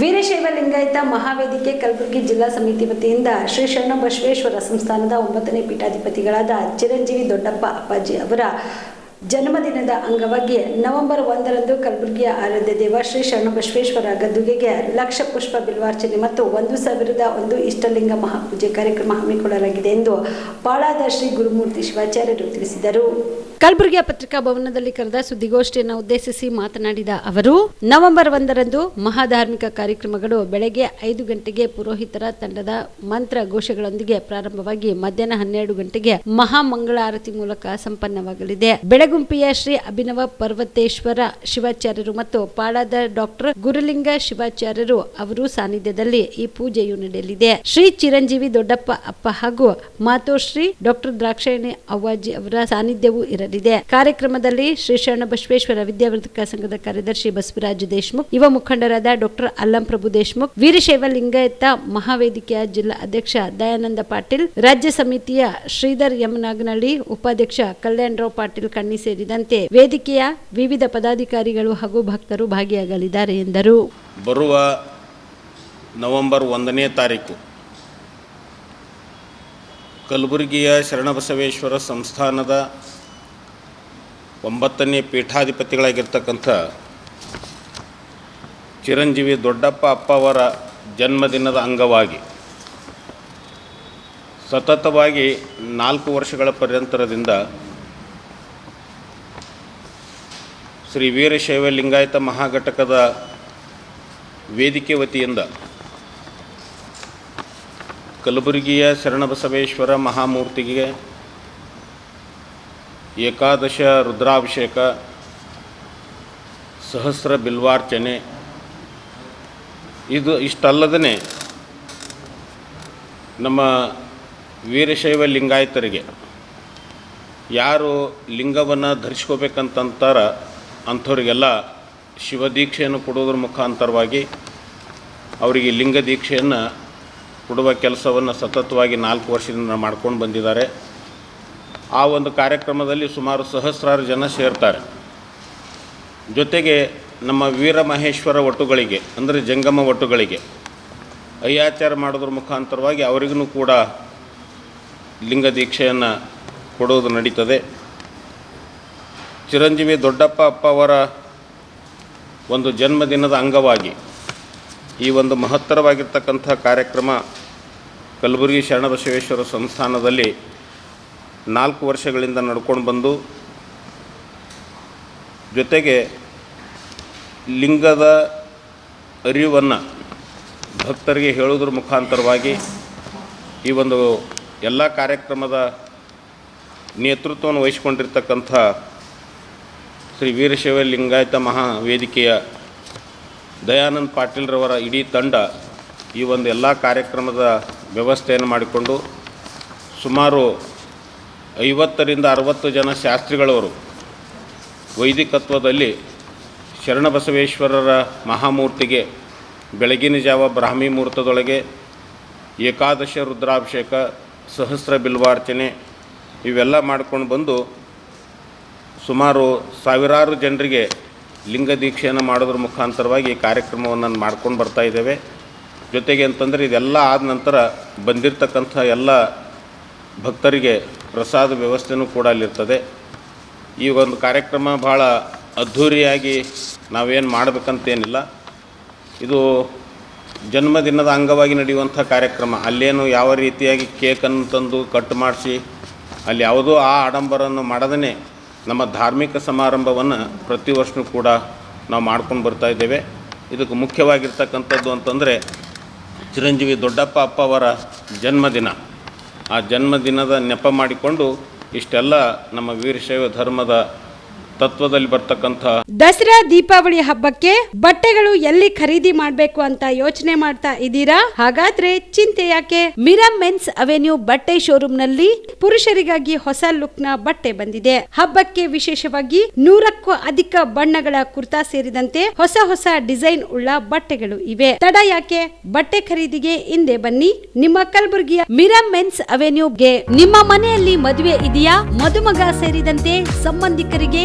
ವೀರಶೈವ ಲಿಂಗಾಯತ ಮಹಾವೇದಿಕೆ ಕಲಬುರಗಿ ಜಿಲ್ಲಾ ಸಮಿತಿ ವತಿಯಿಂದ ಶ್ರೀ ಶರಣ ಬಸವೇಶ್ವರ ಸಂಸ್ಥಾನದ ಒಂಬತ್ತನೇ ಪೀಠಾಧಿಪತಿಗಳಾದ ಚಿರಂಜೀವಿ ದೊಡ್ಡಪ್ಪ ಅಪ್ಪಾಜಿ ಅವರ ಜನ್ಮದಿನದ ಅಂಗವಾಗಿ ನವೆಂಬರ್ ಒಂದರಂದು ಕಲಬುರಗಿಯ ಆರಾಧ್ಯ ದೇವ ಶ್ರೀ ಶರಣಬಸವೇಶ್ವರ ಗದ್ದುಗೆಗೆ ಲಕ್ಷ ಪುಷ್ಪ ಬಿಲ್ವಾರ್ಚನೆ ಮತ್ತು ಒಂದು ಸಾವಿರದ ಒಂದು ಇಷ್ಟಲಿಂಗ ಮಹಾಪೂಜೆ ಕಾರ್ಯಕ್ರಮ ಹಮ್ಮಿಕೊಳ್ಳಲಾಗಿದೆ ಎಂದು ಪಾಳಾದ ಶ್ರೀ ಗುರುಮೂರ್ತಿ ಶಿವಾಚಾರ್ಯರು ತಿಳಿಸಿದರು. ಕಲಬುರಗಿಯ ಪತ್ರಿಕಾ ಭವನದಲ್ಲಿ ಕರೆದ ಸುದ್ದಿಗೋಷ್ಠಿಯನ್ನು ಉದ್ದೇಶಿಸಿ ಮಾತನಾಡಿದ ಅವರು, ನವೆಂಬರ್ ಒಂದರಂದು ಮಹಾಧಾರ್ಮಿಕ ಕಾರ್ಯಕ್ರಮಗಳು ಬೆಳಗ್ಗೆ ಐದು ಗಂಟೆಗೆ ಪುರೋಹಿತರ ತಂಡದ ಮಂತ್ರ ಘೋಷಗಳೊಂದಿಗೆ ಪ್ರಾರಂಭವಾಗಿ ಮಧ್ಯಾಹ್ನ ಹನ್ನೆರಡು ಗಂಟೆಗೆ ಮಹಾಮಂಗಳಾರತಿ ಮೂಲಕ ಸಂಪನ್ನವಾಗಲಿದೆ. ಬೆಳಗುಂಪಿಯ ಶ್ರೀ ಅಭಿನವ ಪರ್ವತೇಶ್ವರ ಶಿವಾಚಾರ್ಯರು ಮತ್ತು ಪಾಳಾದ ಡಾಕ್ಟರ್ ಗುರುಲಿಂಗ ಶಿವಾಚಾರ್ಯರು ಅವರು ಸಾನ್ನಿಧ್ಯದಲ್ಲಿ ಈ ಪೂಜೆಯು ನಡೆಯಲಿದೆ. ಶ್ರೀ ಚಿರಂಜೀವಿ ದೊಡ್ಡಪ್ಪ ಅಪ್ಪ ಹಾಗೂ ಮಾತೋಶ್ರೀ ಡಾಕ್ಟರ್ ದ್ರಾಕ್ಷಾಯಣಿ ಅವಾಜಿ ಅವರ ಸಾನ್ನಿಧ್ಯವೂ ಇರಲಿದೆ ಕಾರ್ಯಕ್ರಮದಲ್ಲಿ ಶ್ರೀ ಶರಣ ಬಸವೇಶ್ವರ ವಿದ್ಯಾವರ್ಧಕ ಸಂಘದ ಕಾರ್ಯದರ್ಶಿ ಬಸವರಾಜ್ ದೇಶ್ಮುಖ್, ಯುವ ಮುಖಂಡರಾದ ಡಾಕ್ಟರ್ ಅಲ್ಲಂ ಪ್ರಭು ದೇಶ್ಮುಖ್, ವೀರಶೈವ ಲಿಂಗಾಯತ ಮಹಾವೇದಿಕೆಯ ಜಿಲ್ಲಾ ಅಧ್ಯಕ್ಷ ದಯಾನಂದ ಪಾಟೀಲ್, ರಾಜ್ಯ ಸಮಿತಿಯ ಶ್ರೀಧರ್ ಯಮನಾಗನಹಳ್ಳಿ, ಉಪಾಧ್ಯಕ್ಷ ಕಲ್ಯಾಣರಾವ್ ಪಾಟೀಲ್ ಕಣ್ಣಿ ಸೇರಿದಂತೆ ವೇದಿಕೆಯ ವಿವಿಧ ಪದಾಧಿಕಾರಿಗಳು ಹಾಗೂ ಭಕ್ತರು ಭಾಗಿಯಾಗಲಿದ್ದಾರೆ ಎಂದರು. ಬರುವ ನವೆಂಬರ್ ಒಂದನೇ ತಾರೀಕು ಕಲಬುರಗಿಯ ಶರಣಬಸವೇಶ್ವರ ಸಂಸ್ಥಾನದ ಒಂಬತ್ತನೇ ಪೀಠಾಧಿಪತಿಗಳಾಗಿರ್ತಕ್ಕಂಥ ಚಿರಂಜೀವಿ ದೊಡ್ಡಪ್ಪ ಅಪ್ಪ ಅವರ ಜನ್ಮದಿನದ ಅಂಗವಾಗಿ ಸತತವಾಗಿ ನಾಲ್ಕು ವರ್ಷಗಳ ಪರ್ಯಂತರದಿಂದ ಶ್ರೀ ವೀರಶೈವ ಲಿಂಗಾಯತ ಮಹಾಘಟಕದ ವೇದಿಕೆ ವತಿಯಿಂದ ಕಲಬುರಗಿಯ ಶರಣಬಸವೇಶ್ವರ ಮಹಾಮೂರ್ತಿಗೆ ಏಕಾದಶ ರುದ್ರಾಭಿಷೇಕ, ಸಹಸ್ರ ಬಿಲ್ವಾರ್ಚನೆ, ಇದು ಇಷ್ಟಲ್ಲದೇ ನಮ್ಮ ವೀರಶೈವ ಲಿಂಗಾಯತರಿಗೆ. ಯಾರು ಲಿಂಗವನ್ನು ಧರಿಸ್ಕೋಬೇಕಂತಂತಾರ ಅಂಥವ್ರಿಗೆಲ್ಲ ಶಿವದೀಕ್ಷೆಯನ್ನು ಕೊಡೋದ್ರ ಮುಖಾಂತರವಾಗಿ ಅವರಿಗೆ ಲಿಂಗ ದೀಕ್ಷೆಯನ್ನು ಕೊಡುವ ಕೆಲಸವನ್ನು ಸತತವಾಗಿ ನಾಲ್ಕು ವರ್ಷದಿಂದ ಮಾಡ್ಕೊಂಡು ಬಂದಿದ್ದಾರೆ. ಆ ಒಂದು ಕಾರ್ಯಕ್ರಮದಲ್ಲಿ ಸುಮಾರು ಸಹಸ್ರಾರು ಜನ ಸೇರ್ತಾರೆ. ಜೊತೆಗೆ ನಮ್ಮ ವೀರಮಹೇಶ್ವರ ಒಟ್ಟುಗಳಿಗೆ, ಅಂದರೆ ಜಂಗಮ ಒಟ್ಟುಗಳಿಗೆ, ಅಯ್ಯಾಚಾರ ಮಾಡೋದ್ರ ಮುಖಾಂತರವಾಗಿ ಅವರಿಗೂ ಕೂಡ ಲಿಂಗ ದೀಕ್ಷೆಯನ್ನು ಕೊಡೋದು ನಡೀತದೆ. ಚಿರಂಜೀವಿ ದೊಡ್ಡಪ್ಪ ಅಪ್ಪ ಅವರ ಒಂದು ಜನ್ಮದಿನದ ಅಂಗವಾಗಿ ಈ ಒಂದು ಮಹತ್ತರವಾಗಿರ್ತಕ್ಕಂಥ ಕಾರ್ಯಕ್ರಮ ಕಲಬುರಗಿ ಶರಣಬಸವೇಶ್ವರ ಸಂಸ್ಥಾನದಲ್ಲಿ ನಾಲ್ಕು ವರ್ಷಗಳಿಂದ ನಡ್ಕೊಂಡು ಬಂದು ಜೊತೆಗೆ ಲಿಂಗದ ಅರಿವನ್ನು ಭಕ್ತರಿಗೆ ಹೇಳೋದ್ರ ಮುಖಾಂತರವಾಗಿ ಈ ಒಂದು ಎಲ್ಲ ಕಾರ್ಯಕ್ರಮದ ನೇತೃತ್ವವನ್ನು ವಹಿಸಿಕೊಂಡಿರ್ತಕ್ಕಂಥ ಶ್ರೀ ವೀರಶೈವ ಲಿಂಗಾಯತ ಮಹಾ ವೇದಿಕೆಯ ದಯಾನಂದ್ ಪಾಟೀಲ್ರವರ ಇಡೀ ತಂಡ ಈ ಒಂದು ಎಲ್ಲ ಕಾರ್ಯಕ್ರಮದ ವ್ಯವಸ್ಥೆಯನ್ನು ಮಾಡಿಕೊಂಡು ಸುಮಾರು ಐವತ್ತರಿಂದ ಅರವತ್ತು ಜನ ಶಾಸ್ತ್ರಿಗಳವರು ವೈದಿಕತ್ವದಲ್ಲಿ ಶರಣಬಸವೇಶ್ವರರ ಮಹಾಮೂರ್ತಿಗೆ ಬೆಳಗಿನ ಜಾವ ಬ್ರಾಹ್ಮಿ ಮುಹೂರ್ತದೊಳಗೆ ಏಕಾದಶ ರುದ್ರಾಭಿಷೇಕ, ಸಹಸ್ರ ಬಿಲ್ವಾರ್ಚನೆ ಇವೆಲ್ಲ ಮಾಡ್ಕೊಂಡು ಬಂದು ಸುಮಾರು ಸಾವಿರಾರು ಜನರಿಗೆ ಲಿಂಗ ದೀಕ್ಷೆಯನ್ನು ಮಾಡೋದ್ರ ಮುಖಾಂತರವಾಗಿ ಈ ಕಾರ್ಯಕ್ರಮವನ್ನು ಮಾಡ್ಕೊಂಡು ಬರ್ತಾ ಇದ್ದೇವೆ. ಜೊತೆಗೆ ಅಂತಂದರೆ ಇದೆಲ್ಲ ಆದ ನಂತರ ಬಂದಿರತಕ್ಕಂಥ ಎಲ್ಲ ಭಕ್ತರಿಗೆ ಪ್ರಸಾದ ವ್ಯವಸ್ಥೆನೂ ಕೂಡ ಅಲ್ಲಿರ್ತದೆ. ಈ ಒಂದು ಕಾರ್ಯಕ್ರಮ ಭಾಳ ಅದ್ಧೂರಿಯಾಗಿ ನಾವೇನು ಮಾಡಬೇಕಂತೇನಿಲ್ಲ. ಇದು ಜನ್ಮದಿನದ ಅಂಗವಾಗಿ ನಡೆಯುವಂಥ ಕಾರ್ಯಕ್ರಮ. ಅಲ್ಲೇನು ಯಾವ ರೀತಿಯಾಗಿ ಕೇಕನ್ನು ತಂದು ಕಟ್ ಮಾಡಿಸಿ, ಅಲ್ಲಿ ಯಾವುದೋ ಆ ಆಡಂಬರವನ್ನು ಮಾಡದೇ ನಮ್ಮ ಧಾರ್ಮಿಕ ಸಮಾರಂಭವನ್ನು ಪ್ರತಿ ವರ್ಷವೂ ಕೂಡ ನಾವು ಮಾಡ್ಕೊಂಡು ಬರ್ತಾ ಇದ್ದೇವೆ. ಇದಕ್ಕೆ ಮುಖ್ಯವಾಗಿರ್ತಕ್ಕಂಥದ್ದು ಅಂತಂದರೆ ಚಿರಂಜೀವಿ ದೊಡ್ಡಪ್ಪ ಅಪ್ಪ ಅವರ ಜನ್ಮದಿನ. ಆ ಜನ್ಮದಿನದ ನೆಪ ಮಾಡಿಕೊಂಡು ಇಷ್ಟೆಲ್ಲ ನಮ್ಮ ವೀರಶೈವ ಧರ್ಮದ ತತ್ವದಲ್ಲಿ ಬರ್ತಕ್ಕಂಥ ದಸರಾ ದೀಪಾವಳಿ ಹಬ್ಬಕ್ಕೆ ಬಟ್ಟೆಗಳು ಎಲ್ಲಿ ಖರೀದಿ ಮಾಡಬೇಕು ಅಂತ ಯೋಚನೆ ಮಾಡ್ತಾ ಇದ್ದೀರಾ? ಹಾಗಾದ್ರೆ ಚಿಂತೆ ಯಾಕೆ? ಮಿರಾ ಮೆನ್ಸ್ ಅವೆನ್ಯೂ ಬಟ್ಟೆ ಶೋರೂಮ್ನಲ್ಲಿ ಪುರುಷರಿಗಾಗಿ ಹೊಸ ಲುಕ್ನ ಬಟ್ಟೆ ಬಂದಿದೆ. ಹಬ್ಬಕ್ಕೆ ವಿಶೇಷವಾಗಿ ನೂರಕ್ಕೂ ಅಧಿಕ ಬಣ್ಣಗಳ ಕುರ್ತಾ ಸೇರಿದಂತೆ ಹೊಸ ಹೊಸ ಡಿಸೈನ್ ಉಳ್ಳ ಬಟ್ಟೆಗಳು ಇವೆ. ತಡ ಯಾಕೆ? ಬಟ್ಟೆ ಖರೀದಿಗೆ ಹಿಂದೆ ಬನ್ನಿ. ನಿಮ್ಮ ಕಲಬುರಗಿಯ ಮಿರಾ ಮೆನ್ಸ್ ಅವೆನ್ಯೂಗೆ ನಿಮ್ಮ ಮನೆಯಲ್ಲಿ ಮದುವೆ ಇದೆಯಾ? ಮದುಮಗ ಸೇರಿದಂತೆ ಸಂಬಂಧಿಕರಿಗೆ